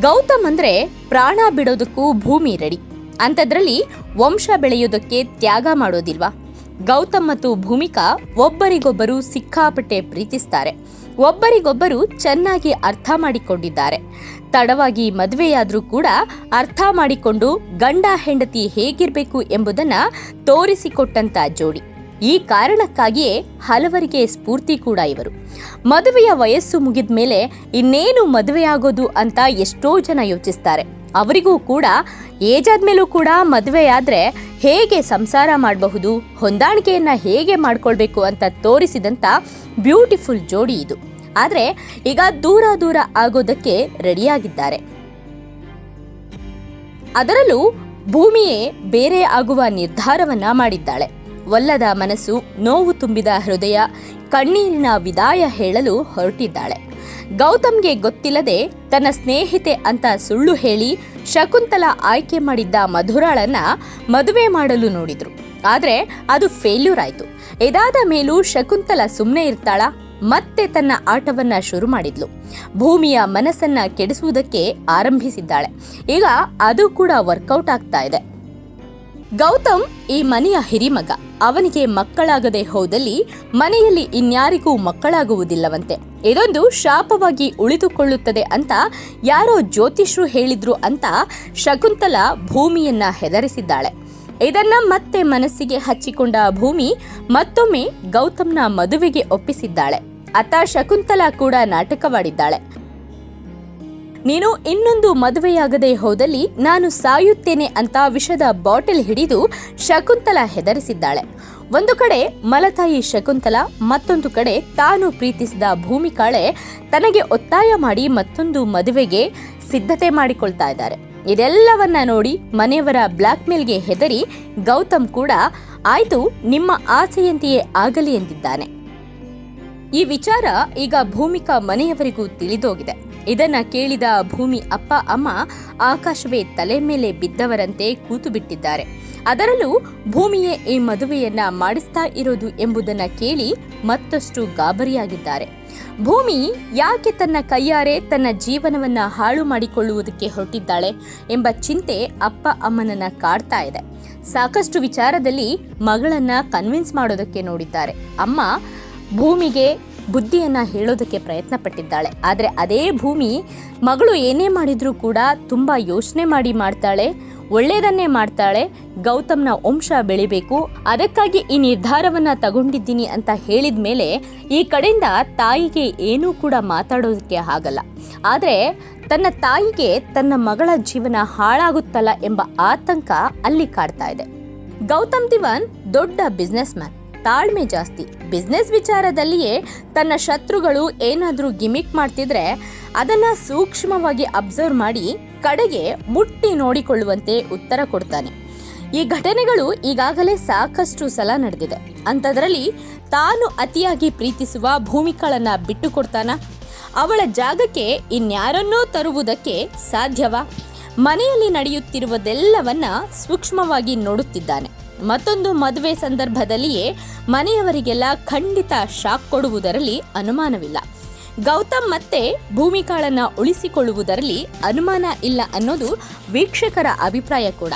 ಗೌತಮ್ ಅಂದ್ರೆ ಪ್ರಾಣ ಬಿಡೋದಕ್ಕೂ ಭೂಮಿ ರೆಡಿ. ಅಂಥದ್ರಲ್ಲಿ ವಂಶ ಬೆಳೆಯೋದಕ್ಕೆ ತ್ಯಾಗ ಮಾಡೋದಿಲ್ವಾ? ಗೌತಮ್ ಮತ್ತು ಭೂಮಿಕಾ ಒಬ್ಬರಿಗೊಬ್ಬರು ಸಿಕ್ಕಾಪಟ್ಟೆ ಪ್ರೀತಿಸ್ತಾರೆ. ಒಬ್ಬರಿಗೊಬ್ಬರು ಚೆನ್ನಾಗಿ ಅರ್ಥ ಮಾಡಿಕೊಂಡಿದ್ದಾರೆ. ತಡವಾಗಿ ಮದುವೆಯಾದರೂ ಕೂಡ ಅರ್ಥ ಮಾಡಿಕೊಂಡು ಗಂಡ ಹೆಂಡತಿ ಹೇಗಿರಬೇಕು ಎಂಬುದನ್ನ ತೋರಿಸಿಕೊಟ್ಟಂತ ಜೋಡಿ. ಈ ಕಾರಣಕ್ಕಾಗಿಯೇ ಹಲವರಿಗೆ ಸ್ಫೂರ್ತಿ ಕೂಡ ಇವರು. ಮದುವೆಯ ವಯಸ್ಸು ಮುಗಿದ ಮೇಲೆ ಇನ್ನೇನು ಮದುವೆಯಾಗೋದು ಅಂತ ಎಷ್ಟೋ ಜನ ಯೋಚಿಸ್ತಾರೆ. ಅವರಿಗೂ ಕೂಡ, ಏಜ್ ಆದಮೇಲೂ ಕೂಡ ಮದುವೆಯಾದರೆ ಹೇಗೆ ಸಂಸಾರ ಮಾಡಬಹುದು, ಹೊಂದಾಣಿಕೆಯನ್ನು ಹೇಗೆ ಮಾಡಿಕೊಳ್ಬೇಕು ಅಂತ ತೋರಿಸಿದಂತ ಬ್ಯೂಟಿಫುಲ್ ಜೋಡಿ ಇದು. ಆದರೆ ಈಗ ದೂರ ದೂರ ಆಗೋದಕ್ಕೆ ರೆಡಿಯಾಗಿದ್ದಾರೆ. ಅದರಲ್ಲೂ ಭೂಮಿಯೇ ಬೇರೆ ಆಗುವ ನಿರ್ಧಾರವನ್ನ ಮಾಡಿದ್ದಾಳೆ. ಒಲ್ಲದ ಮನಸ್ಸು, ನೋವು ತುಂಬಿದ ಹೃದಯ, ಕಣ್ಣೀರಿನ ವಿದಾಯ ಹೇಳಲು ಹೊರಟಿದ್ದಾಳೆ. ಗೌತಮ್ಗೆ ಗೊತ್ತಿಲ್ಲದೆ ತನ್ನ ಸ್ನೇಹಿತೆ ಅಂತ ಸುಳ್ಳು ಹೇಳಿ ಶಕುಂತಲ ಆಯ್ಕೆ ಮಾಡಿದ್ದ ಮಧುರಾಳನ್ನ ಮದುವೆ ಮಾಡಲು ನೋಡಿದ್ರು. ಆದ್ರೆ ಅದು ಫೇಲ್ಯೂರ್ ಆಯ್ತು. ಇದಾದ ಮೇಲೂ ಶಕುಂತಲ ಸುಮ್ಮನೆ ಇರ್ತಾಳ, ಮತ್ತೆ ತನ್ನ ಆಟವನ್ನ ಶುರು ಮಾಡಿದ್ಲು. ಭೂಮಿಯ ಮನಸ್ಸನ್ನ ಕೆಡಿಸುವುದಕ್ಕೆ ಆರಂಭಿಸಿದ್ದಾಳೆ. ಈಗ ಅದು ಕೂಡ ವರ್ಕೌಟ್ ಆಗ್ತಾ ಇದೆ. ಗೌತಮ್ ಈ ಮನೆಯ ಹಿರಿಮಗ. ಅವನಿಗೆ ಮಕ್ಕಳಾಗದೆ ಹೋದಲ್ಲಿ ಮನೆಯಲ್ಲಿ ಇನ್ಯಾರಿಗೂ ಮಕ್ಕಳಾಗುವುದಿಲ್ಲವಂತೆ. ಇದೊಂದು ಶಾಪವಾಗಿ ಉಳಿದುಕೊಳ್ಳುತ್ತದೆ ಅಂತ ಯಾರೋ ಜ್ಯೋತಿಷ್ರು ಹೇಳಿದ್ರು ಅಂತ ಶಕುಂತಲ ಭೂಮಿಯನ್ನ ಹೆದರಿಸಿದ್ದಾಳೆ. ಇದನ್ನ ಮತ್ತೆ ಮನಸ್ಸಿಗೆ ಹಚ್ಚಿಕೊಂಡ ಭೂಮಿ ಮತ್ತೊಮ್ಮೆ ಗೌತಮ್ನ ಮದುವೆಗೆ ಒಪ್ಪಿಸಿದ್ದಾಳೆ. ಅತ್ತ ಶಕುಂತಲಾ ಕೂಡ ನಾಟಕವಾಡಿದ್ದಾಳೆ. ನೀನು ಇನ್ನೊಂದು ಮದುವೆಯಾಗದೆ ಹೋದಲ್ಲಿ ನಾನು ಸಾಯುತ್ತೇನೆ ಅಂತ ವಿಷದ ಬಾಟಲ್ ಹಿಡಿದು ಶಕುಂತಲ ಹೆದರಿಸಿದ್ದಾಳೆ. ಒಂದು ಕಡೆ ಮಲತಾಯಿ ಶಕುಂತಲ, ಮತ್ತೊಂದು ಕಡೆ ತಾನು ಪ್ರೀತಿಸಿದ ಭೂಮಿಕಾಳೆ ತನಗೆ ಒತ್ತಾಯ ಮಾಡಿ ಮತ್ತೊಂದು ಮದುವೆಗೆ ಸಿದ್ಧತೆ ಮಾಡಿಕೊಳ್ತಾ ಇದ್ದಾರೆ. ಇದೆಲ್ಲವನ್ನ ನೋಡಿ ಮನೆಯವರ ಬ್ಲ್ಯಾಕ್ ಮೇಲ್ಗೆ ಹೆದರಿ ಗೌತಮ್ ಕೂಡ, ಆಯ್ತು, ನಿಮ್ಮ ಆಸೆಯಂತೆಯೇ ಆಗಲಿ ಎಂದಿದ್ದಾನೆ. ಈ ವಿಚಾರ ಈಗ ಭೂಮಿಕಾ ಮನೆಯವರಿಗೂ ತಿಳಿದೋಗಿದೆ. ಇದನ್ನ ಕೇಳಿದ ಭೂಮಿ ಅಪ್ಪ, ಅಮ್ಮ ಆಕಾಶವೇ ತಲೆ ಮೇಲೆ ಬಿದ್ದವರಂತೆ ಕೂತು ಬಿಟ್ಟಿದ್ದಾರೆ ಅದರಲ್ಲೂ ಭೂಮಿಯೇ ಈ ಮದುವೆಯನ್ನ ಮಾಡಿಸ್ತಾ ಇರೋದು ಎಂಬುದನ್ನ ಕೇಳಿ ಮತ್ತಷ್ಟು ಗಾಬರಿಯಾಗಿದ್ದಾರೆ. ಭೂಮಿ ಯಾಕೆ ತನ್ನ ಕೈಯಾರೆ ತನ್ನ ಜೀವನವನ್ನ ಹಾಳು ಮಾಡಿಕೊಳ್ಳುವುದಕ್ಕೆ ಹೊರಟಿದ್ದಾಳೆ ಎಂಬ ಚಿಂತೆ ಅಪ್ಪ, ಅಮ್ಮನನ್ನ ಕಾಡ್ತಾ ಇದೆ. ಸಾಕಷ್ಟು ವಿಚಾರದಲ್ಲಿ ಮಗಳನ್ನ ಕನ್ವಿನ್ಸ್ ಮಾಡೋದಕ್ಕೆ ನೋಡಿದ್ದಾರೆ. ಅಮ್ಮ ಭೂಮಿಗೆ ಬುದ್ಧಿಯನ್ನ ಹೇಳೋದಕ್ಕೆ ಪ್ರಯತ್ನ ಪಟ್ಟಿದ್ದಾಳೆ ಆದರೆ ಅದೇ ಭೂಮಿ ಮಗಳು ಏನೇ ಮಾಡಿದರೂ ಕೂಡ ತುಂಬ ಯೋಚನೆ ಮಾಡಿ ಮಾಡ್ತಾಳೆ ಒಳ್ಳೆಯದನ್ನೇ ಮಾಡ್ತಾಳೆ, ಗೌತಮ್ನ ವಂಶ ಬೆಳಿಬೇಕು, ಅದಕ್ಕಾಗಿ ಈ ನಿರ್ಧಾರವನ್ನ ತಗೊಂಡಿದ್ದೀನಿ ಅಂತ ಹೇಳಿದ ಮೇಲೆ ಈ ಕಡೆಯಿಂದ ತಾಯಿಗೆ ಏನೂ ಕೂಡ ಮಾತಾಡೋದಕ್ಕೆ ಆಗಲ್ಲ. ಆದರೆ ತನ್ನ ತಾಯಿಗೆ ತನ್ನ ಮಗಳ ಜೀವನ ಹಾಳಾಗುತ್ತಲ್ಲ ಎಂಬ ಆತಂಕ ಅಲ್ಲಿ ಕಾಡ್ತಾ ಇದೆ. ಗೌತಮ್ ದಿವಾನ್ ದೊಡ್ಡ ಬಿಸ್ನೆಸ್ ಮ್ಯಾನ್ ತಾಳ್ಮೆ ಜಾಸ್ತಿ. ಬಿಸ್ನೆಸ್ ವಿಚಾರದಲ್ಲಿಯೇ ತನ್ನ ಶತ್ರುಗಳು ಏನಾದರೂ ಗಿಮಿಕ್ ಮಾಡ್ತಿದ್ರೆ ಅದನ್ನ ಸೂಕ್ಷ್ಮವಾಗಿ ಅಬ್ಸರ್ವ್ ಮಾಡಿ ಕಡೆಗೆ ಮುಟ್ಟಿ ನೋಡಿಕೊಳ್ಳುವಂತೆ ಉತ್ತರ ಕೊಡ್ತಾನೆ. ಈ ಘಟನೆಗಳು ಈಗಾಗಲೇ ಸಾಕಷ್ಟು ಸಲ ನಡೆದಿದೆ. ಅಂಥದ್ರಲ್ಲಿ ತಾನು ಅತಿಯಾಗಿ ಪ್ರೀತಿಸುವ ಭೂಮಿಕಳನ್ನ ಬಿಟ್ಟು ಕೊಡ್ತಾನ ಅವಳ ಜಾಗಕ್ಕೆ ಇನ್ಯಾರನ್ನೋ ತರುವುದಕ್ಕೆ ಸಾಧ್ಯವಾ? ಮನೆಯಲ್ಲಿ ನಡೆಯುತ್ತಿರುವುದೆಲ್ಲವನ್ನ ಸೂಕ್ಷ್ಮವಾಗಿ ನೋಡುತ್ತಿದ್ದಾನೆ. ಮತ್ತೊಂದು ಮದುವೆ ಸಂದರ್ಭದಲ್ಲಿಯೇ ಮನೆಯವರಿಗೆಲ್ಲ ಖಂಡಿತ ಶಾಕ್ ಕೊಡುವುದರಲ್ಲಿ ಅನುಮಾನವಿಲ್ಲ. ಗೌತಮ್ ಮತ್ತೆ ಭೂಮಿಕಾಳನ್ನ ಉಳಿಸಿಕೊಳ್ಳುವುದರಲ್ಲಿ ಅನುಮಾನ ಇಲ್ಲ ಅನ್ನೋದು ವೀಕ್ಷಕರ ಅಭಿಪ್ರಾಯ ಕೂಡ.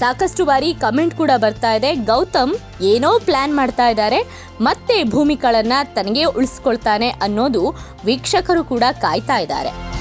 ಸಾಕಷ್ಟು ಬಾರಿ ಕಮೆಂಟ್ ಕೂಡ ಬರ್ತಾ ಇದೆ, ಗೌತಮ್ ಏನೋ ಪ್ಲಾನ್ ಮಾಡ್ತಾ ಇದ್ದಾರೆ, ಮತ್ತೆ ಭೂಮಿಕಾಳನ್ನ ತನಗೆ ಉಳಿಸ್ಕೊಳ್ತಾನೆ ಅನ್ನೋದು ವೀಕ್ಷಕರು ಕೂಡ ಕಾಯ್ತಾ ಇದ್ದಾರೆ.